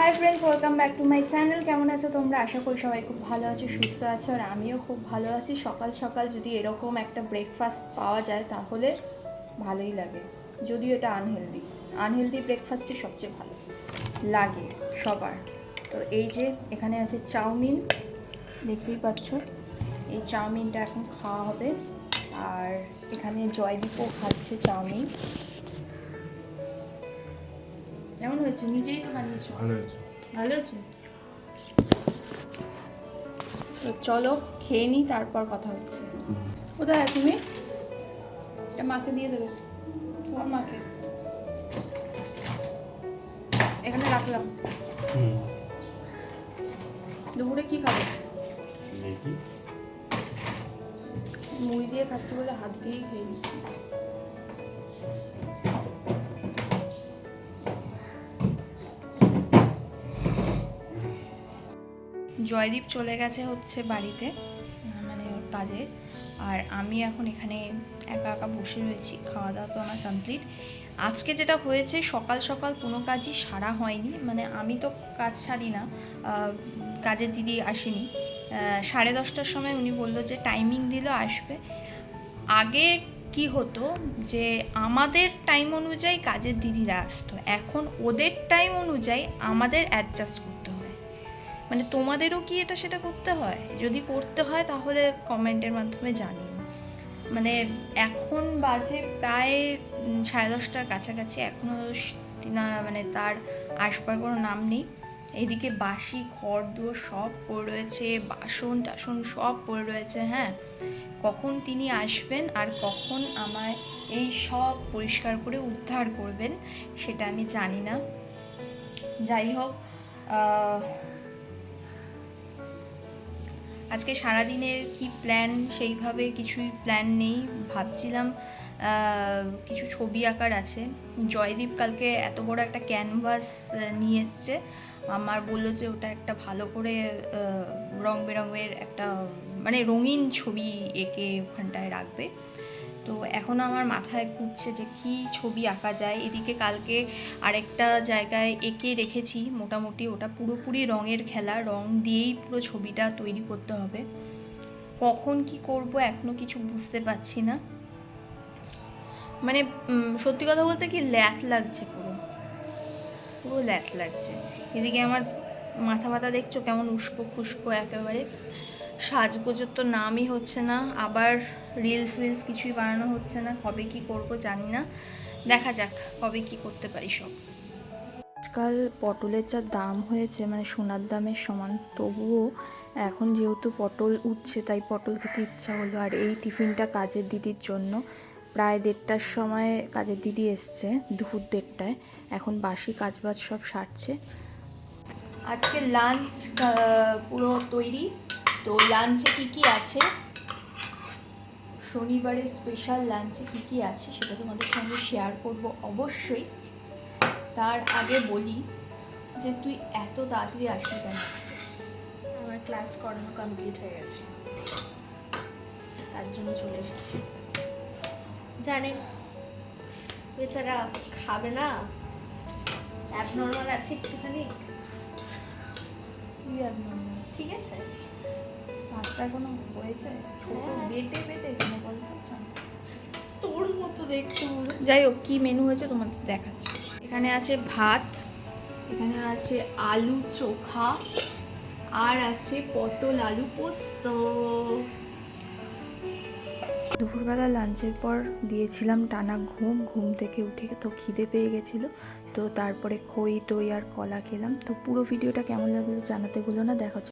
Hi friends welcome back to my channel কেমন আছো তোমরা? আশা করি সবাই খুব ভালো আছো, সুস্থ আছো, আর আমিও খুব ভালো আছি। সকাল সকাল যদি এরকম একটা ব্রেকফাস্ট পাওয়া যায়, তাহলে ভালোই লাগে। যদিও এটা আনহেলদি আনহেলদি ব্রেকফাস্টই সবচেয়ে ভালো। লাগে সবার। তো এই যে এখানে আছে চাউমিন। দেখতেই পাচ্ছ, এই চাউমিনটা এখন খাওয়া হবে। আর এখানে জয়দীপও খাচ্ছে চাউমিন। কেমন হয়েছে? নিজেই তো বানিয়েছো। ভালো হয়েছে। ভালো আছে তো চলো খেয়ে নিই তারপর কথা হচ্ছে। কোথায় তুমি? এটা মাকে দিয়ে দেবে। তোমার মাকে। এখানে রাখলাম। দুপুরে কি খাবে? মুড়ি দিয়ে খাচ্ছি বলে হাত দিয়েই খেয়ে নিচ্ছি। জয়দীপ চলে গেছে হচ্ছে বাড়িতে মানে ওর কাজে। আর আমি এখন এখানে একা একা বসে রয়েছি, খাওয়া দাওয়া তো আমার কমপ্লিট আজকে যেটা হয়েছে, সকাল সকাল কোনো কাজই সারা হয়নি। মানে আমি তো কাজ সারি না কাজের দিদি আসেনি। সাড়ে দশটার সময় উনি বলল যে টাইমিং দিল, আসবে। আগে কি হতো যে আমাদের টাইম অনুযায়ী কাজের দিদিরা আসতো। এখন ওদের টাইম অনুযায়ী আমাদের অ্যাডজাস্ট করতে মানে তোমাদেরও কি এটা সেটা করতে হয়? যদি করতে হয় তাহলে কমেন্টের মাধ্যমে জানিও। মানে এখন বাজে প্রায় সাড়ে দশটার কাছাকাছি। এখনও না মানে তার আসবার কোনো নাম নেই। এদিকে বাসি ঘর দুয়ার সব পড়ে রয়েছে, বাসন টাসন সব পড়ে রয়েছে হ্যাঁ? কখন তিনি আসবেন আর কখন আমায় এই সব পরিষ্কার করে উদ্ধার করবেন, সেটা আমি জানি না। যাই হোক আজকে সারাদিনের কি প্ল্যান সেইভাবে কিছুই প্ল্যান নেই। ভাবছিলাম কিছু ছবি আঁকার আছে। জয়দীপ কালকে এত বড় একটা ক্যানভাস নিয়ে এসছে। আমার বলল যে ওটা একটা ভালো করে রং বেরঙের একটা মানে রঙিন ছবি এঁকে ওখানটায় রাখবে। তো এখনও আমার মাথায় ঘুরছে যে কি ছবি আঁকা যায়। এদিকে কালকে আরেকটা জায়গায় এঁকে রেখেছি, মোটামুটি ওটা পুরোপুরি রঙের খেলা, রং দিয়েই পুরো ছবিটা তৈরি করতে হবে। কখন কি করব এখনও কিছু বুঝতে পারছি না। মানে সত্যি কথা বলতে কি ল্যাথ লাগছে পুরো। পুরো ল্যাথ লাগছে। এদিকে আমার মাথা ব্যথা দেখছ কেমন উস্কো খুস্কো একেবারে। সাজগোজের তো নামই হচ্ছে না আবার রিলস রিলস কিছুই বানানো হচ্ছে না কবে কি করব জানি না। দেখা যাক কবে কি করতে পারি সব। আজকাল পটলের যা দাম হয়েছে মানে সোনার দামের সমান তবুও এখন যেহেতু পটল উঠছে তাই পটল খেতে ইচ্ছা হলো। আর এই টিফিনটা কাজের দিদির জন্য। প্রায় দেড়টার সময় কাজের দিদি এসছে দুপুর দেড়টায়। এখন বাসি কাজবাজ সব সারছে। আজকে লাঞ্চ পুরো তৈরি। তো লাঞ্চে কি কি আছে? শনিবারের স্পেশাল লাঞ্চে কি কি আছে সেটা তোমাদের সঙ্গে শেয়ার করব অবশ্যই। তার আগে বলি যে তুই এত তাড়াতাড়ি আসবি কেন আমার ক্লাস করানো কমপ্লিট হয়ে গেছে। তার জন্য চলে এসেছি। জানেন বেচারা খাবে না। অ্যাবনর্মাল আছে একটুখানি। ঠিক আছে? বাচ্চা কোনো হয়েছে? ছোট হ্যাঁ। বেটে বেটে কেন বলতো তোর মতো দেখতে যাই হোক কী মেনু হয়েছে তোমাকে দেখাচ্ছি। এখানে আছে ভাত এখানে আছে আলু চোখা আর আছে পটল আলু পোস্ত। দুপুরবেলা লাঞ্চের পর দিয়েছিলাম টানা ঘুম ঘুম থেকে উঠে তো খিদে পেয়ে গেছিল। তো তারপরে খই দই আর কলা খেলাম। তো পুরো ভিডিওটা কেমন লাগল জানাতে ভুলো না দেখা